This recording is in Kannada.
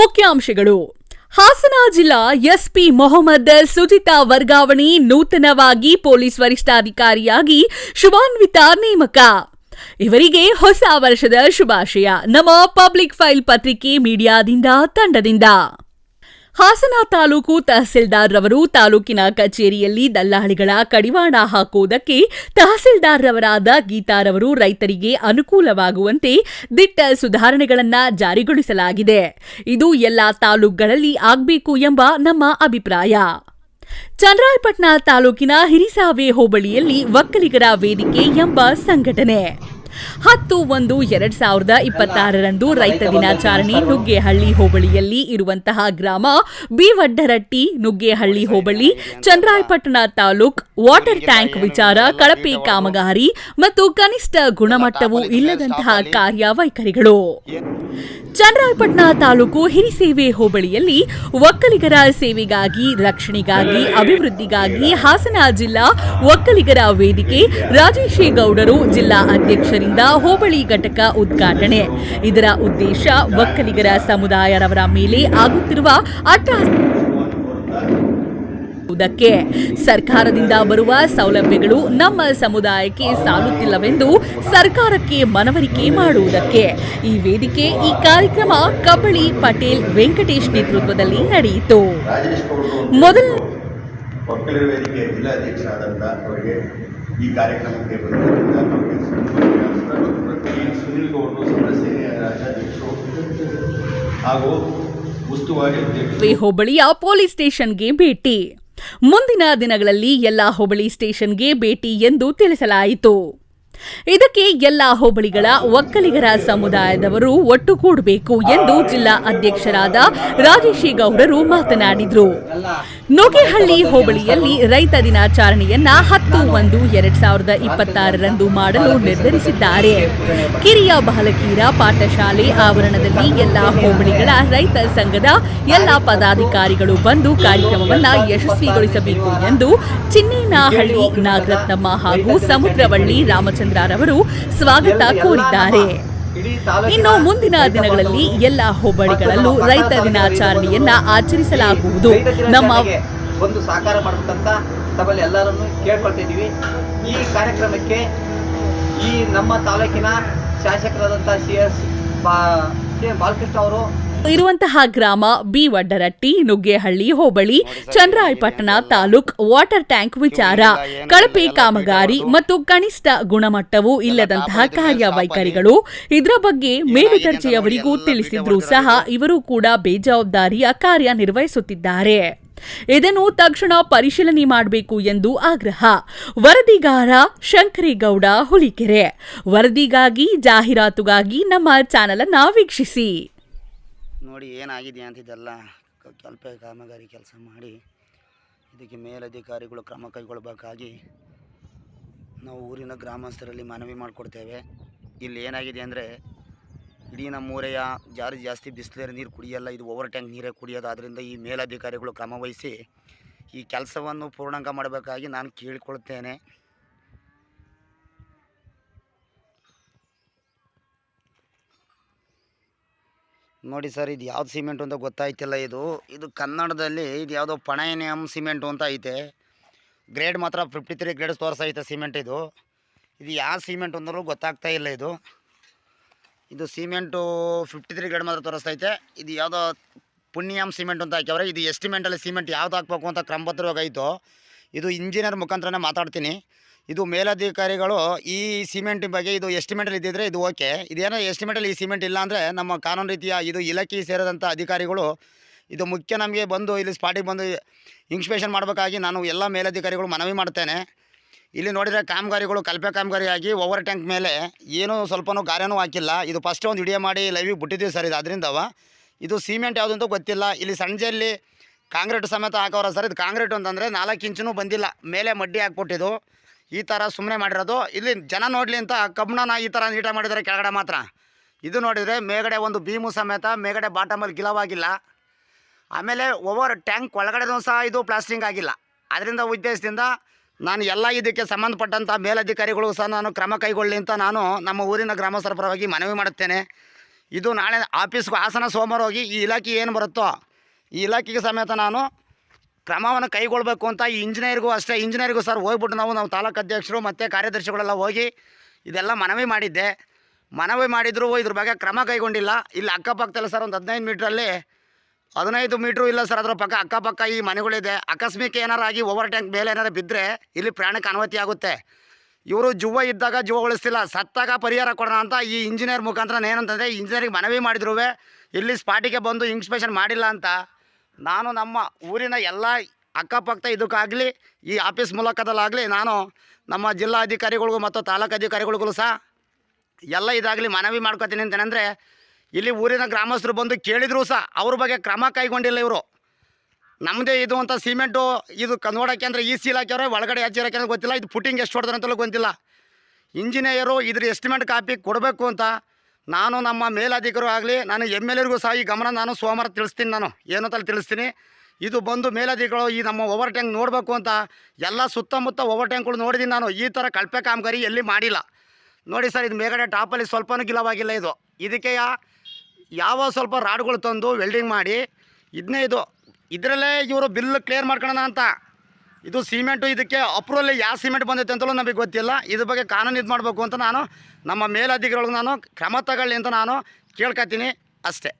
ಮುಖ್ಯಾಂಶಗಳು. ಹಾಸನ ಜಿಲ್ಲಾ ಎಸ್ಪಿ ಮೊಹಮ್ಮದ್ ಸುಜಿತಾ ವರ್ಗಾವಣೆ ನೂತನವಾಗಿ ಪೊಲೀಸ್ ವರಿಷ್ಠಾಧಿಕಾರಿಯಾಗಿ ಶುಭಾನ್ವಿತ ನೇಮಕ. ಇವರಿಗೆ ಹೊಸ ವರ್ಷದ ಶುಭಾಶಯ. ನಮ್ಮ ಪಬ್ಲಿಕ್ ಫೈಲ್ ಪತ್ರಿಕೆ ಮೀಡಿಯಾದಿಂದ ತಂಡದಿಂದ. ಹಾಸನ ತಾಲೂಕು ತಹಸೀಲ್ದಾರ್ ರವರು ತಾಲೂಕಿನ ಕಚೇರಿಯಲ್ಲಿ ದಲ್ಲಾಳಿಗಳ ಕಡಿವಾಣ ಹಾಕುವುದಕ್ಕೆ ತಹಸೀಲ್ದಾರ್ ರವರಾದ ಗೀತಾರವರು ರೈತರಿಗೆ ಅನುಕೂಲವಾಗುವಂತೆ ದಿಟ್ಟ ಸುಧಾರಣೆಗಳನ್ನು ಜಾರಿಗೊಳಿಸಲಾಗಿದೆ. ಇದು ಎಲ್ಲ ತಾಲೂಕುಗಳಲ್ಲಿ ಆಗಬೇಕು ಎಂಬ ನಮ್ಮ ಅಭಿಪ್ರಾಯ. ಚಂದ್ರಾಯಪಟ್ಟಣ ತಾಲೂಕಿನ ಹಿರಿಸಾವೆ ಹೋಬಳಿಯಲ್ಲಿ ಒಕ್ಕಲಿಗರ ವೇದಿಕೆ ಎಂಬ ಸಂಘಟನೆ. ಹತ್ತು ಒಂದು ಎರಡ್ ಸಾವಿರದ ಇಪ್ಪತ್ತಾರರಂದು ರೈತ ದಿನಾಚರಣೆ ನುಗ್ಗೇಹಳ್ಳಿ ಹೋಬಳಿಯಲ್ಲಿ ಇರುವಂತಹ ಗ್ರಾಮ ಬಿವಡ್ಡರಟ್ಟಿ ನುಗ್ಗೇಹಳ್ಳಿ ಹೋಬಳಿ, ಚಂದ್ರಾಯಪಟ್ಟಣ ತಾಲೂಕ್ ವಾಟರ್ ಟ್ಯಾಂಕ್ ವಿಚಾರ, ಕಳಪೆ ಕಾಮಗಾರಿ ಮತ್ತು ಕನಿಷ್ಠ ಗುಣಮಟ್ಟವು ಇಲ್ಲದಂತಹ ಕಾರ್ಯವೈಖರಿಗಳು. ಚಂದ್ರಾಯಪಟ್ಟಣ ತಾಲೂಕು ಹಿರಿಸೇವೆ ಹೋಬಳಿಯಲ್ಲಿ ಒಕ್ಕಲಿಗರ ಸೇವೆಗಾಗಿ, ರಕ್ಷಣೆಗಾಗಿ, ಅಭಿವೃದ್ಧಿಗಾಗಿ ಹಾಸನ ಜಿಲ್ಲಾ ಒಕ್ಕಲಿಗರ ವೇದಿಕೆ ರಾಜೇಶೇಗೌಡರು ಜಿಲ್ಲಾ ಅಧ್ಯಕ್ಷರಿಂದ ಹೋಬಳಿ ಘಟಕ ಉದ್ಘಾಟನೆ. ಇದರ ಉದ್ದೇಶ ಒಕ್ಕಲಿಗರ ಸಮುದಾಯರವರ ಮೇಲೆ ಆಗುತ್ತಿರುವ ಅಟ್ಟಾಸ ಕ್ಕೆ ಸರ್ಕಾರದಿಂದ ಬರುವ ಸೌಲಭ್ಯಗಳು ನಮ್ಮ ಸಮುದಾಯಕ್ಕೆ ಸಾಲುತ್ತಿಲ್ಲವೆಂದು ಸರ್ಕಾರಕ್ಕೆ ಮನವರಿಕೆ ಮಾಡುವುದಕ್ಕೆ. ಈ ವೇದಿಕೆ, ಈ ಕಾರ್ಯಕ್ರಮ ಕಬಳಿ ಪಟೇಲ್ ವೆಂಕಟೇಶ್ ನೇತೃತ್ವದಲ್ಲಿ ನಡೆಯಿತು. ಮೊದಲ ಅವರಿಗೆ ಈ ಕಾರ್ಯಕ್ರಮಕ್ಕೆ ಬಂದಿದ್ದರಿಂದ ಸುನೀಲ್ ಗೌಡರು ಸದಸ್ಯ ರಾಜ್ಯಾಧ್ಯಕ್ಷರು ಹಾಗೂ ಉಸ್ತುವಾರಿ ಅಧ್ಯಕ್ಷರು. ಹೋಬಳಿಯ ಪೊಲೀಸ್ ಸ್ಟೇಷನ್ಗೆ ಭೇಟಿ. ಮುಂದಿನ ದಿನಗಳಲ್ಲಿ ಎಲ್ಲಾ ಹೋಬಳಿ ಸ್ಟೇಷನ್ಗೆ ಭೇಟಿ ಎಂದು ತಿಳಿಸಲಾಯಿತು. ಇದಕ್ಕೆ ಎಲ್ಲಾ ಹೋಬಳಿಗಳ ಒಕ್ಕಲಿಗರ ಸಮುದಾಯದವರು ಒಟ್ಟುಗೂಡಬೇಕು ಎಂದು ಜಿಲ್ಲಾ ಅಧ್ಯಕ್ಷರಾದ ರಾಜೇಶೇಗೌಡರು ಮಾತನಾಡಿದರು. ನೋಗೇಹಳ್ಳಿ ಹೋಬಳಿಯಲ್ಲಿ ರೈತ ದಿನಾಚರಣೆಯನ್ನ ಹತ್ತು ಒಂದು ಎರಡ್ ಸಾವಿರದ ಇಪ್ಪತ್ತಾರರಂದು ಮಾಡಲು ನಿರ್ಧರಿಸಿದ್ದಾರೆ. ಕಿರಿಯ ಬಾಲಕಿಯರ ಪಾಠಶಾಲೆ ಆವರಣದಲ್ಲಿ ಎಲ್ಲಾ ಹೋಬಳಿಗಳ ರೈತ ಸಂಘದ ಎಲ್ಲಾ ಪದಾಧಿಕಾರಿಗಳು ಬಂದು ಕಾರ್ಯಕ್ರಮವನ್ನ ಯಶಸ್ವಿಗೊಳಿಸಬೇಕು ಎಂದು ಚಿನ್ನೇನಹಳ್ಳಿ ನಾಗರತ್ನಮ್ಮ ಹಾಗೂ ಸಮುದ್ರವಳ್ಳಿ ರಾಮಚಂದ್ರರವರು ಸ್ವಾಗತ ಕೋರಿದ್ದಾರೆ. ಇನ್ನು ಮುಂದಿನ ದಿನಗಳಲ್ಲಿ ಎಲ್ಲ ಹೋಬಳಿಗಳಲ್ಲೂ ರೈತ ದಿನಾಚರಣೆಯನ್ನ ಆಚರಿಸಲಾಗುವುದು. ನಮ್ಮ ಒಂದು ಸಹಕಾರ ಮಾಡಬೇಕಂತ ತಮ್ಮಲ್ಲಿ ಎಲ್ಲರನ್ನು ಕೇಳ್ಕೊಳ್ತಿದ್ದೀವಿ. ಈ ಕಾರ್ಯಕ್ರಮಕ್ಕೆ ಈ ನಮ್ಮ ತಾಲೂಕಿನ ಶಾಸಕರಾದಂಥ ಸಿ ಎಸ್ ಬಾ ಸಿ ಎಂ ಬಾಲಕೃಷ್ಣ ಅವರು ಇರುವಂತಹ ಗ್ರಾಮ ಬಿ ವಡ್ಡರಟ್ಟಿ, ನುಗ್ಗೇಹಳ್ಳಿ, ಹೋಬಳಿ, ಚಂದ್ರಾಯಪಟ್ಟಣ ತಾಲೂಕ್ ವಾಟರ್ ಟ್ಯಾಂಕ್ ವಿಚಾರ. ಕಳಪೆ ಕಾಮಗಾರಿ ಮತ್ತು ಕನಿಷ್ಠ ಗುಣಮಟ್ಟವೂ ಇಲ್ಲದಂತಹ ಕಾರ್ಯವೈಖರಿಗಳು. ಇದರ ಬಗ್ಗೆ ಮೇಲುದರ್ಜೆಯವರಿಗೂ ತಿಳಿಸಿದ್ರೂ ಸಹ ಇವರು ಕೂಡ ಬೇಜವಾಬ್ದಾರಿಯ ಕಾರ್ಯನಿರ್ವಹಿಸುತ್ತಿದ್ದಾರೆ. ಇದನ್ನು ತಕ್ಷಣ ಪರಿಶೀಲನೆ ಮಾಡಬೇಕು ಎಂದು ಆಗ್ರಹ. ವರದಿಗಾರ ಶಂಕರೇಗೌಡ, ಹುಲಿಕೆರೆ. ವರದಿಗಾಗಿ, ಜಾಹೀರಾತುಗಾಗಿ ನಮ್ಮ ಚಾನೆಲ್ ಅನ್ನ ವೀಕ್ಷಿಸಿ. ನೋಡಿ ಏನಾಗಿದೆ ಅಂತ ಕಲ್ಪೆ ಕಾಮಗಾರಿ ಕೆಲಸ ಮಾಡಿ ಇದಕ್ಕೆ ಮೇಲಧಿಕಾರಿಗಳು ಕ್ರಮ ಕೈಗೊಳ್ಳಬೇಕಾಗಿ ನಾವು ಊರಿನ ಗ್ರಾಮಸ್ಥರಲ್ಲಿ ಮನವಿ ಮಾಡಿಕೊಡ್ತೇವೆ. ಇಲ್ಲಿ ಏನಾಗಿದೆ ಅಂದರೆ ಇಡೀ ನಮ್ಮ ಊರೆಯ ಜಾರಿ ಜಾಸ್ತಿ ಬಿಸಿಲೇರಿ ನೀರು ಕುಡಿಯಲ್ಲ, ಇದು ಓವರ್ ಟ್ಯಾಂಕ್ ನೀರೇ ಕುಡಿಯೋದು. ಆದ್ದರಿಂದ ಈ ಮೇಲಧಿಕಾರಿಗಳು ಕ್ರಮ ವಹಿಸಿ ಈ ಕೆಲಸವನ್ನು ಪೂರ್ಣಾಂಗ ಮಾಡಬೇಕಾಗಿ ನಾನು ಕೇಳಿಕೊಳ್ತೇನೆ. ನೋಡಿ ಸರ್, ಇದು ಯಾವ್ದು ಸಿಮೆಂಟು ಅಂತ ಗೊತ್ತಾಯ್ತಿಲ್ಲ ಇದು. ಇದು ಕನ್ನಡದಲ್ಲಿ ಇದು ಯಾವುದೋ ಪಣಯನಿಯಂ ಸಿಮೆಂಟು ಅಂತ ಐತೆ. ಗ್ರೇಡ್ ಮಾತ್ರ ಫಿಫ್ಟಿ ತ್ರೀ ಗ್ರೇಡ್ಸ್ ತೋರಿಸೈತೆ ಸಿಮೆಂಟ್ ಇದು. ಇದು ಯಾವ ಸಿಮೆಂಟ್ ಅಂದರೂ ಗೊತ್ತಾಗ್ತಾ ಇಲ್ಲ ಇದು. ಇದು ಸಿಮೆಂಟು ಫಿಫ್ಟಿ ತ್ರೀ ಗ್ರೇಡ್ ಮಾತ್ರ ತೋರಿಸ್ತೈತೆ ಇದು ಯಾವುದೋ ಪುಣ್ಯಂ ಸಿಮೆಂಟ್ ಅಂತ ಹಾಕ್ಯವ್ರೆ. ಇದು ಎಸ್ಟಿಮೆಂಟಲ್ಲಿ ಸಿಮೆಂಟ್ ಯಾವ್ದು ಹಾಕ್ಬೇಕು ಅಂತ ಕ್ರಮಬದ್ಧವಾಗಿ ಐತೋ, ಇದು ಇಂಜಿನಿಯರ್ ಮುಖಾಂತರನೇ ಮಾತಾಡ್ತೀನಿ. ಇದು ಮೇಲಧಿಕಾರಿಗಳು ಈ ಸಿಮೆಂಟ್ ಬಗ್ಗೆ ಇದು ಎಸ್ಟಿಮೇಟಲ್ಲಿ ಇದ್ದಿದ್ರೆ ಇದು ಓಕೆ ಇದೇನೋ ಎಸ್ಟಿಮೇಟಲ್ಲಿ ಈ ಸಿಮೆಂಟ್ ಇಲ್ಲ ಅಂದರೆ ನಮ್ಮ ಕಾನೂನು ರೀತಿಯ ಇದು ಇಲಾಖೆ ಸೇರಿದಂಥ ಅಧಿಕಾರಿಗಳು ಇದು ಮುಖ್ಯ ನಮಗೆ ಬಂದು ಇಲ್ಲಿ ಸ್ಪಾಟಿಗೆ ಬಂದು ಇನ್ಸ್ಪೆಕ್ಷನ್ ಮಾಡಬೇಕಾಗಿ ನಾನು ಎಲ್ಲ ಮೇಲಧಿಕಾರಿಗಳು ಮನವಿ ಮಾಡ್ತೇನೆ. ಇಲ್ಲಿ ನೋಡಿದರೆ ಕಾಮಗಾರಿಗಳು ಕಲ್ಪೆ ಕಾಮಗಾರಿಯಾಗಿ ಓವರ್ ಟ್ಯಾಂಕ್ ಮೇಲೆ ಏನೂ ಸ್ವಲ್ಪನೂ ಗಾರ್ಯನೂ ಹಾಕಿಲ್ಲ. ಇದು ಫಸ್ಟ್ ಒಂದು ವಿಡಿಯೋ ಮಾಡಿ ಲೈವಿಗೆ ಬಿಟ್ಟಿದ್ದೀವಿ ಸರ್ ಇದು ಅದರಿಂದವ ಇದು ಸಿಮೆಂಟ್ ಯಾವುದು ಅಂತ ಗೊತ್ತಿಲ್ಲ. ಇಲ್ಲಿ ಸಂಜೆಯಲ್ಲಿ ಕಾಂಕ್ರೀಟ್ ಸಮೇತ ಹಾಕೋರ ಸರ್ ಇದು ಕಾಂಕ್ರೀಟ್ ಅಂತಂದರೆ ನಾಲ್ಕು ಇಂಚೂ ಬಂದಿಲ್ಲ. ಮೇಲೆ ಮಡ್ಡಿ ಹಾಕ್ಬಿಟ್ಟಿದ್ದು. ಈ ಥರ ಸುಮ್ಮನೆ ಮಾಡಿರೋದು. ಇಲ್ಲಿ ಜನ ನೋಡಲಿ ಅಂತ ಕಬ್ಬಣನ ಈ ಥರ ನೀಟಾಗಿ ಮಾಡಿದ್ದಾರೆ ಕೆಳಗಡೆ ಮಾತ್ರ. ಇದು ನೋಡಿದರೆ ಮೇಗಡೆ ಒಂದು ಭೀಮು ಸಮೇತ ಮೇಗಡೆ ಬಾಟಮಲ್ಲಿ ಗಿಲವಾಗಿಲ್ಲ. ಆಮೇಲೆ ಓವರ್ ಟ್ಯಾಂಕ್ ಒಳಗಡೆನೂ ಸಹ ಇದು ಪ್ಲಾಸ್ಟಿಂಗ್ ಆಗಿಲ್ಲ. ಅದರಿಂದ ಉದ್ದೇಶದಿಂದ ನಾನು ಎಲ್ಲ ಇದಕ್ಕೆ ಸಂಬಂಧಪಟ್ಟಂಥ ಮೇಲಧಿಕಾರಿಗಳು ಸಹ ನಾನು ಕ್ರಮ ಕೈಗೊಳ್ಳಿ ಅಂತ ನಾನು ನಮ್ಮ ಊರಿನ ಗ್ರಾಮಸ್ಥರ ಪರವಾಗಿ ಮನವಿ ಮಾಡುತ್ತೇನೆ. ಇದು ನಾಳೆ ಆಫೀಸ್ಗೆ ಹಾಸನ ಸೋಮವಾರ ಹೋಗಿ ಈ ಇಲಾಖೆ ಏನು ಬರುತ್ತೋ ಈ ಇಲಾಖೆಗೆ ಸಮೇತ ನಾನು ಕ್ರಮವನ್ನು ಕೈಗೊಳ್ಳಬೇಕು ಅಂತ ಈ ಇಂಜಿನಿಯರ್ಗೂ ಅಷ್ಟೇ, ಇಂಜಿನಿಯರ್ಗೂ ಸರ್ ಹೋಗ್ಬಿಟ್ಟು ನಾವು ನಾವು ತಾಲೂಕು ಅಧ್ಯಕ್ಷರು ಮತ್ತು ಕಾರ್ಯದರ್ಶಿಗಳೆಲ್ಲ ಹೋಗಿ ಇದೆಲ್ಲ ಮನವಿ ಮಾಡಿದ್ದೆ. ಮನವಿ ಮಾಡಿದ್ರು, ಇದ್ರ ಬಗ್ಗೆ ಕ್ರಮ ಕೈಗೊಂಡಿಲ್ಲ. ಇಲ್ಲಿ ಅಕ್ಕಪಕ್ಕದಲ್ಲಿ ಸರ್ ಒಂದು ಹದಿನೈದು ಮೀಟ್ರಲ್ಲಿ ಹದಿನೈದು ಮೀಟ್ರು ಇಲ್ಲ ಸರ್, ಅದರ ಪಕ್ಕ ಅಕ್ಕಪಕ್ಕ ಈ ಮನೆಗಳಿದೆ. ಅಕಸ್ಮಿಕ ಏನಾರು ಆಗಿ ಓವರ್ ಟ್ಯಾಂಕ್ ಮೇಲೆ ಏನಾರು ಬಿದ್ದರೆ ಇಲ್ಲಿ ಪ್ರಾಣಕ್ಕೆ ಅನುಮತಿ ಆಗುತ್ತೆ. ಇವರು ಜುವ ಇದ್ದಾಗ ಜುವ ಉಳಿಸ್ತಿಲ್ಲ, ಸತ್ತಾಗ ಪರಿಹಾರ ಕೊಡೋಣ ಅಂತ ಈ ಇಂಜಿನಿಯರ್ ಮುಖಾಂತರ ಏನಂತಂದರೆ, ಇಂಜಿನಿಯರಿಗೆ ಮನವಿ ಮಾಡಿದ್ರು ಇಲ್ಲಿ ಸ್ಪಾಟಿಗೆ ಬಂದು ಇನ್ಸ್ಪೆಕ್ಷನ್ ಮಾಡಿಲ್ಲ ಅಂತ. ನಾನು ನಮ್ಮ ಊರಿನ ಎಲ್ಲ ಅಕ್ಕಪಕ್ಕ ಇದಕ್ಕಾಗಲಿ, ಈ ಆಫೀಸ್ ಮೂಲಕದಲ್ಲಾಗಲಿ ನಾನು ನಮ್ಮ ಜಿಲ್ಲಾಧಿಕಾರಿಗಳಿಗೂ ಮತ್ತು ತಾಲೂಕು ಅಧಿಕಾರಿಗಳಿಗೂ ಸಹ ಎಲ್ಲ ಇದಾಗಲಿ ಮನವಿ ಮಾಡ್ಕೊತೀನಿ ಅಂತೇನೆಂದರೆ ಇಲ್ಲಿ ಊರಿನ ಗ್ರಾಮಸ್ಥರು ಬಂದು ಕೇಳಿದರೂ ಸಹ ಅವ್ರ ಬಗ್ಗೆ ಕ್ರಮ ಕೈಗೊಂಡಿಲ್ಲ ಇವರು. ನಮ್ಮದೇ ಇದು ಅಂತ ಸಿಮೆಂಟು, ಇದು ನೋಡೋಕ್ಕೆ ಅಂದರೆ ಈ ಸೀಲ್ ಹಾಕ್ಯವ್ರೆ ಒಳಗಡೆ ಹಚ್ಚಿ ಹಾಕ್ಯಾರ ಗೊತ್ತಿಲ್ಲ, ಇದು ಫುಟಿಂಗ್ ಎಷ್ಟು ಹೊಡೆದ್ರಂತಲೂ ಗೊತ್ತಿಲ್ಲ. ಇಂಜಿನಿಯರು ಇದ್ರ ಎಸ್ಟಿಮೇಟ್ ಕಾಪಿ ಕೊಡಬೇಕು ಅಂತ ನಾನು ನಮ್ಮ ಮೇಲಧಿಕಾರಿ ಆಗಲಿ, ನಾನು ಎಂ ಎಲ್ ಎರಿಗೂ ಸಹ ಈ ಗಮನ ನಾನು ಸೋಮವಾರ ತಿಳಿಸ್ತೀನಿ ನಾನು. ಏನು ಅಂತ ತಿಳಿಸ್ತೀನಿ. ಇದು ಬಂದು ಮೇಲಧಿಕಾರಿಗಳು ಈ ನಮ್ಮ ಓವರ್ ಟ್ಯಾಂಕ್ ನೋಡಬೇಕು ಅಂತ ಎಲ್ಲ ಸುತ್ತಮುತ್ತ ಓವರ್ ಟ್ಯಾಂಕ್ಗಳು ನೋಡಿದ್ದೀನಿ ನಾನು. ಈ ಥರ ಕಳಪೆ ಕಾಮಗಾರಿ ಎಲ್ಲಿ ಮಾಡಿಲ್ಲ. ನೋಡಿ ಸರ್, ಇದು ಮೇಗಡೆ ಟಾಪಲ್ಲಿ ಸ್ವಲ್ಪನೂ ಗಿಲವಾಗಿಲ್ಲ ಇದು. ಇದಕ್ಕೆ ಯಾವ ಸ್ವಲ್ಪ ರಾಡ್ಗಳು ತಂದು ವೆಲ್ಡಿಂಗ್ ಮಾಡಿ ಇದನ್ನೇ ಇದು. ಇದರಲ್ಲೇ ಇವರು ಬಿಲ್ ಕ್ಲಿಯರ್ ಮಾಡ್ಕೊಳ್ಳೋಣ ಅಂತ. ಇದು ಸಿಮೆಂಟು, ಇದಕ್ಕೆ ಅಪ್ರೂವಲ್ ಯಾವ ಸಿಮೆಂಟ್ ಬಂದೈತೆ ಅಂತಲೂ ನಮಗೆ ಗೊತ್ತಿಲ್ಲ. ಇದ್ರ ಬಗ್ಗೆ ಕಾನೂನು ಇದು ಮಾಡಬೇಕು ಅಂತ ನಾನು ನಮ್ಮ ಮೇಲಧಿಕಾರಿಗಳಿಗೆ ನಾನು ಕ್ರಮ ತಗೊಳ್ಳಿ ಅಂತ ನಾನು ಕೇಳ್ಕೊತೀನಿ ಅಷ್ಟೇ.